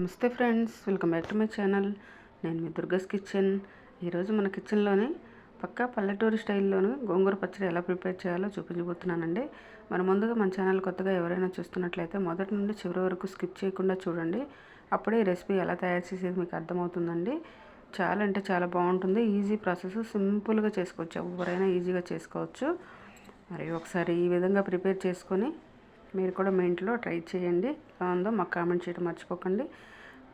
నమస్తే friends welcome back to my channel. నేను మీ దుర్గస్ కిచెన్. ఈరోజు మన కిచెన్లోనే పక్కా పల్లెటూరు స్టైల్లోను గోంగూర పచ్చడి ఎలా ప్రిపేర్ చేయాలో చూపించబోతున్నానండి. మరి ముందుగా మన ఛానల్ కొత్తగా ఎవరైనా చూస్తున్నట్లయితే మొదటి నుండి చివరి వరకు స్కిప్ చేయకుండా చూడండి. అప్పుడే ఈ రెసిపీ ఎలా తయారు చేసేది మీకు అర్థమవుతుందండి. చాలా అంటే చాలా బాగుంటుంది. ఈజీ ప్రాసెస్ సింపుల్గా చేసుకోవచ్చు. ఎవరైనా ఈజీగా చేసుకోవచ్చు. మరి ఒకసారి ఈ విధంగా ప్రిపేర్ చేసుకొని మీరు కూడా మీ ఇంట్లో ట్రై చేయండి. ఎలా ఉందో మాకు కామెంట్ చేయడం మర్చిపోకండి.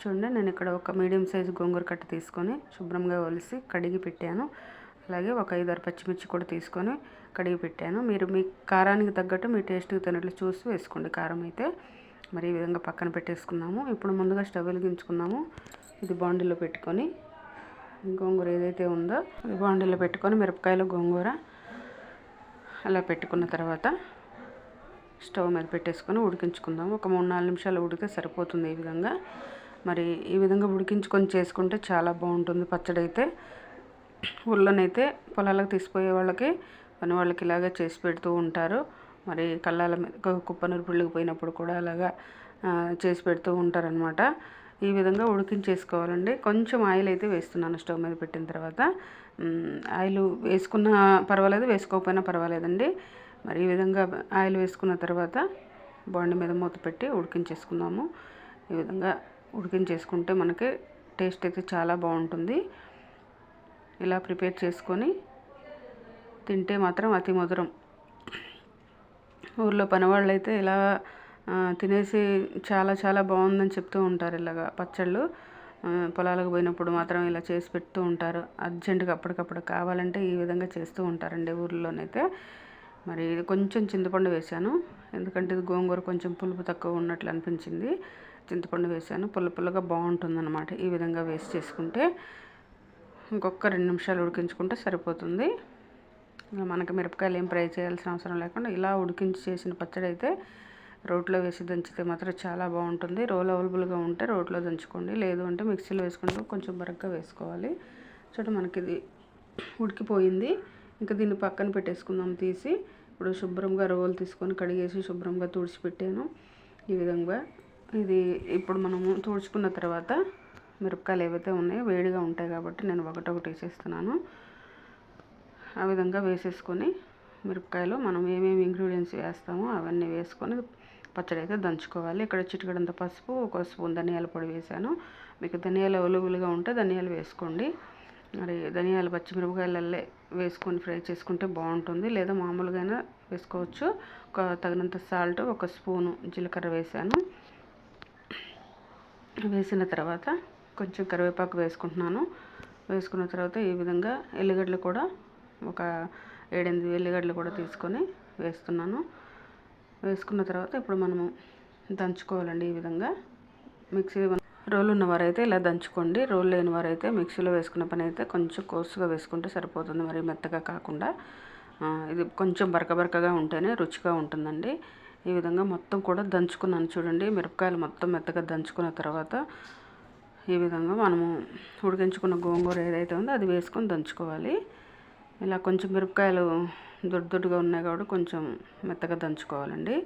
చూడండి నేను ఇక్కడ ఒక మీడియం సైజు గోంగూర కట్ట తీసుకొని శుభ్రంగా ఒలిసి కడిగి పెట్టాను. అలాగే ఒక ఐదారు పచ్చిమిర్చి కూడా తీసుకొని కడిగి పెట్టాను. మీరు మీ కారానికి తగ్గట్టు మీ టేస్ట్కి తినట్లు చూసి వేసుకోండి. కారం అయితే మరి ఈ విధంగా పక్కన పెట్టేసుకున్నాము. ఇప్పుడు ముందుగా స్టవ్ వెలిగించుకున్నాము. ఇది బాండీలో పెట్టుకొని గోంగూర ఏదైతే ఉందో అది బాండీలో పెట్టుకొని మిరపకాయలు గోంగూర అలా పెట్టుకున్న తర్వాత స్టవ్ మీద పెట్టేసుకొని ఉడికించుకుందాం. ఒక మూడు నాలుగు నిమిషాలు ఉడికితే సరిపోతుంది ఈ విధంగా. మరి ఈ విధంగా ఉడికించుకొని చేసుకుంటే చాలా బాగుంటుంది పచ్చడి అయితే ఊళ్ళోనైతే పొలాలకు తీసిపోయే వాళ్ళకి పని వాళ్ళకి ఇలాగే చేసి పెడుతూ ఉంటారు. మరి కళ్ళాల మీద కుప్పనూరు పుళ్ళకి పోయినప్పుడు కూడా అలాగా చేసి పెడుతూ ఉంటారనమాట ఈ విధంగా ఉడికించేసుకోవాలండి. కొంచెం ఆయిల్ అయితే వేస్తున్నాను స్టవ్ మీద పెట్టిన తర్వాత. ఆయిల్ వేసుకున్న పర్వాలేదు వేసుకోకపోయినా పర్వాలేదండి. మరి ఈ విధంగా ఆయిల్ వేసుకున్న తర్వాత బాండి మీద మూత పెట్టి ఉడికించేసుకుందాము. ఈ విధంగా ఉడికించేసుకుంటే మనకి టేస్ట్ అయితే చాలా బాగుంటుంది. ఇలా ప్రిపేర్ చేసుకొని తింటే మాత్రం అతి మధురం. ఊర్లో పనివాళ్ళు అయితే ఇలా తినేసి చాలా చాలా బాగుందని చెప్తూ ఉంటారు ఇలాగా పచ్చళ్ళు. పొలాలకు పోయినప్పుడు మాత్రం ఇలా చేసి పెడుతూ ఉంటారు. అర్జెంటుగా అప్పటికప్పుడు కావాలంటే ఈ విధంగా చేస్తూ ఉంటారండి ఊర్లోనైతే. మరి ఇది కొంచెం చింతపండు వేశాను. ఎందుకంటే ఇది గోంగూర కొంచెం పులుపు తక్కువ ఉన్నట్లు అనిపించింది. చింతపండు వేశాను. పుల్ల పుల్లగా బాగుంటుందన్నమాట. ఈ విధంగా వేస్ట్ చేసుకుంటే ఇంకొక రెండు నిమిషాలు ఉడికించుకుంటే సరిపోతుంది. మనకి మిరపకాయలు ఏం ఫ్రై చేయాల్సిన అవసరం లేకుండా ఇలా ఉడికించి చేసిన పచ్చడి అయితే రోట్లో వేసి దంచితే మాత్రం చాలా బాగుంటుంది. రోల్ అవైలబుల్గా ఉంటే రోట్లో దంచుకోండి. లేదు అంటే మిక్సీలో వేసుకుంటే కొంచెం బరగ్గా వేసుకోవాలి. చూడండి మనకి ఇది ఉడికిపోయింది. ఇంకా దీన్ని పక్కన పెట్టేసుకుందాం తీసి. ఇప్పుడు శుభ్రంగా రోలు తీసుకొని కడిగేసి శుభ్రంగా తుడిచిపెట్టాను. ఈ విధంగా ఇది ఇప్పుడు మనము తుడుచుకున్న తర్వాత మిరపకాయలు ఏవైతే ఉన్నాయో వేడిగా ఉంటాయి కాబట్టి నేను ఒకటొకటి వేసేస్తున్నాను. ఆ విధంగా వేసేసుకొని మిరపకాయలు మనం ఏమేమి ఇంగ్రీడియంట్స్ వేస్తామో అవన్నీ వేసుకొని పచ్చడి అయితే దంచుకోవాలి. ఇక్కడ చిటికడంత పసుపు ఒక స్పూన్ ధనియాల పొడి వేసాను మీకు ధనియాలు అవైలబుల్గా ఉంటే ధనియాలు వేసుకోండి. మరి ధనియాలు పచ్చిమిరపకాయలల్లే వేసుకొని ఫ్రై చేసుకుంటే బాగుంటుంది. లేదా మామూలుగా వేసుకోవచ్చు. ఒక తగినంత సాల్ట్ ఒక స్పూను జీలకర్ర వేసాను. వేసిన తర్వాత కొంచెం కరివేపాకు వేసుకుంటున్నాను. వేసుకున్న తర్వాత ఈ విధంగా ఎల్లిగడ్డలు కూడా ఒక ఏడెనిమిది ఎల్లిగడ్డలు కూడా తీసుకొని వేస్తున్నాను. వేసుకున్న తర్వాత ఇప్పుడు మనము దంచుకోవాలండి ఈ విధంగా. మిక్సీ రోల్ ఉన్నవారైతే ఇలా దంచుకోండి. రోల్ లేని వారైతే మిక్సీలో వేసుకున్న పని అయితే కొంచెం కోసుగా వేసుకుంటే సరిపోతుంది. మరి మెత్తగా కాకుండా. ఇది కొంచెం బరక బరకగా ఉంటేనే రుచిగా ఉంటుందండి. ఈ విధంగా మొత్తం కూడా దంచుకున్నాను చూడండి. మిరపకాయలు మొత్తం మెత్తగా దంచుకున్న తర్వాత ఈ విధంగా మనము ఉడికించుకున్న గోంగూర ఏదైతే ఉందో అది వేసుకొని దంచుకోవాలి. ఇలా కొంచెం మిరపకాయలు దొడ్డుగా ఉన్నాయి కాబట్టి కొంచెం మెత్తగా దంచుకోవాలండి.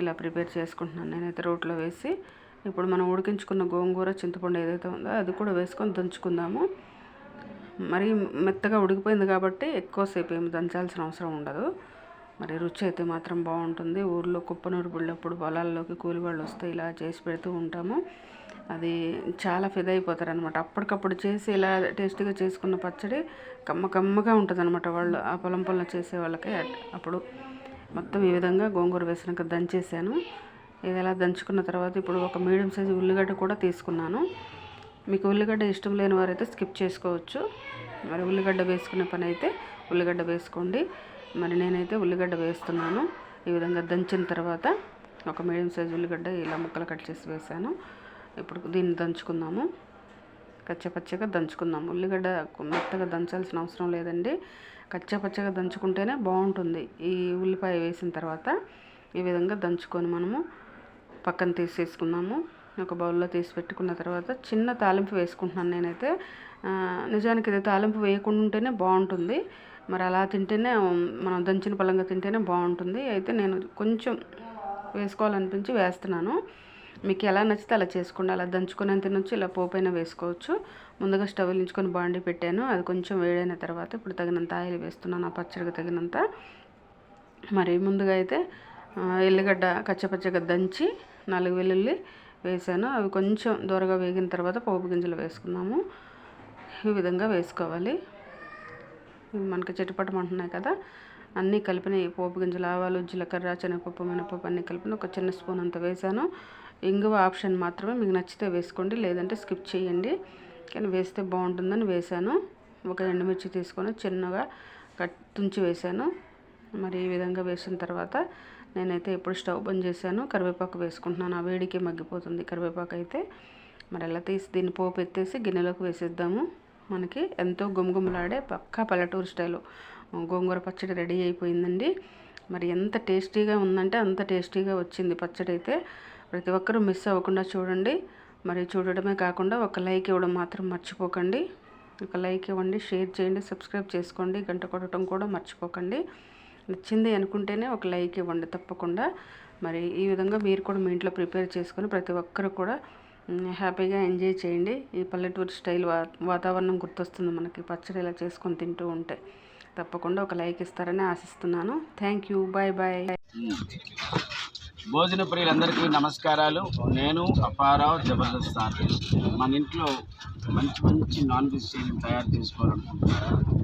ఇలా ప్రిపేర్ చేసుకుంటున్నాను. నేనైతే రోట్లో వేసి ఇప్పుడు మనం ఉడికించుకున్న గోంగూర చింతపండు ఏదైతే ఉందో అది కూడా వేసుకొని దంచుకుందాము. మరి మెత్తగా ఉడికిపోయింది కాబట్టి ఎక్కువసేపు ఏమి దంచాల్సిన అవసరం ఉండదు. మరి రుచి అయితే మాత్రం బాగుంటుంది. ఊర్లో కుప్పనూరు పుళ్ళప్పుడు పొలాల్లోకి కూలి వాళ్ళు వస్తే ఇలా చేసి పెడుతూ ఉంటాము. అది చాలా ఫిదా అయిపోతారు అనమాట అప్పటికప్పుడు చేసి ఇలా టేస్టీగా చేసుకున్న పచ్చడి కమ్మ కమ్మగా ఉంటుంది అనమాట వాళ్ళు. ఆ పొలం పొలం చేసే వాళ్ళకి అప్పుడు మొత్తం ఈ విధంగా గోంగూర వేసినాక దంచేసాను. ఇది ఎలా దంచుకున్న తర్వాత ఇప్పుడు ఒక మీడియం సైజు ఉల్లిగడ్డ కూడా తీసుకున్నాను. మీకు ఉల్లిగడ్డ ఇష్టం లేని వారైతే స్కిప్ చేసుకోవచ్చు. మరి ఉల్లిగడ్డ వేసుకునే పని అయితే ఉల్లిగడ్డ వేసుకోండి. మరి నేనైతే ఉల్లిగడ్డ వేస్తున్నాను. ఈ విధంగా దంచిన తర్వాత ఒక మీడియం సైజు ఉల్లిగడ్డ ఇలా ముక్కలు కట్ చేసి వేసాను. ఇప్పుడు దీన్ని దంచుకుందాము. కచ్చపచ్చగా దంచుకుందాం ఉల్లిగడ్డ మెత్తగా దంచాల్సిన అవసరం లేదండి. కచ్చపచ్చగా దంచుకుంటేనే బాగుంటుంది. ఈ ఉల్లిపాయ వేసిన తర్వాత ఈ విధంగా దంచుకొని మనము పక్కన తీసేసుకున్నాము. ఒక బౌల్లో తీసి పెట్టుకున్న తర్వాత చిన్న తాలింపు వేసుకుంటున్నాను నేనైతే. నిజానికి ఇది తాలింపు వేయకుండా ఉంటేనే బాగుంటుంది. మరి అలా తింటేనే మనం దంచిన పలంగా తింటేనే బాగుంటుంది. అయితే నేను కొంచెం వేసుకోవాలనిపించి వేస్తున్నాను. మీకు ఎలా నచ్చితే అలా చేసుకోండి. అలా దంచుకొని తినొచ్చు ఇలా పోపైన వేసుకోవచ్చు. ముందుగా స్టవ్ వెలించుకొని బాండి పెట్టాను. అది కొంచెం వేడైన తర్వాత ఇప్పుడు తగినంత ఆయిల్ వేస్తున్నాను ఆ పచ్చడికి తగినంత. మరి ముందుగా అయితే ఎల్లిగడ్డ కచ్చపచ్చగా దంచి నాలుగు వెల్లుల్లి వేసాను. అవి కొంచెం దూరగా వేగిన తర్వాత పోపు గింజలు వేసుకున్నాము. ఈ విధంగా వేసుకోవాలి. మనకి మనకి చిటపటమంటున్నాయి కదా. అన్నీ కలిపిన పోపు గింజలు ఆవాలు జీలకర్ర శనగపప్పు మినపప్పు అన్నీ కలిపిన ఒక చిన్న స్పూన్ అంత వేసాను. ఇంగువ ఆప్షన్ మాత్రమే మీకు నచ్చితే వేసుకోండి లేదంటే స్కిప్ చేయండి. కానీ వేస్తే బాగుంటుందని వేసాను. ఒక ఎండుమిర్చి తీసుకొని చిన్నగా కట్ తుంచి వేసాను. మరి ఈ విధంగా వేసిన తర్వాత నేనైతే ఇప్పుడు స్టవ్ బంద్ చేశాను. కరివేపాకు వేసుకుంటున్నాను. ఆ వేడికి మగ్గిపోతుంది కరివేపాకు అయితే. మరి అలా తీసి దీన్ని పోపు ఎత్తేసి గిన్నెలోకి వేసేద్దాము. మనకి ఎంతో గుమగుమలాడే పక్కా పల్లెటూరు స్టైలు. గోంగూర పచ్చడి రెడీ అయిపోయిందండి. మరి ఎంత టేస్టీగా ఉందంటే అంత టేస్టీగా వచ్చింది పచ్చడి అయితే. ప్రతి ఒక్కరూ మిస్ అవ్వకుండా చూడండి. మరి చూడడమే కాకుండా ఒక లైక్ ఇవ్వడం మాత్రం మర్చిపోకండి. ఒక లైక్ ఇవ్వండి షేర్ చేయండి సబ్స్క్రైబ్ చేసుకోండి గంట కొట్టడం కూడా మర్చిపోకండి. నచ్చింది అనుకుంటేనే ఒక లైక్ ఇవ్వండి తప్పకుండా. మరి ఈ విధంగా మీరు కూడా మీ ఇంట్లో ప్రిపేర్ చేసుకొని ప్రతి ఒక్కరు కూడా హ్యాపీగా ఎంజాయ్ చేయండి. ఈ పల్లెటూరు స్టైల్ వా వాతావరణం గుర్తొస్తుంది మనకి. పచ్చడి ఇలా చేసుకొని తింటూ ఉంటే తప్పకుండా ఒక లైక్ ఇస్తారని ఆశిస్తున్నాను. Thank you. Bye bye. భోజన ప్రియులందరికీ నమస్కారాలు. నేను అపారావు జబర్దస్త్ మన ఇంట్లో మంచి మంచి నాన్ వెజిటేరియన్ తయారు చేసుకోవాలనుకుంటున్నాను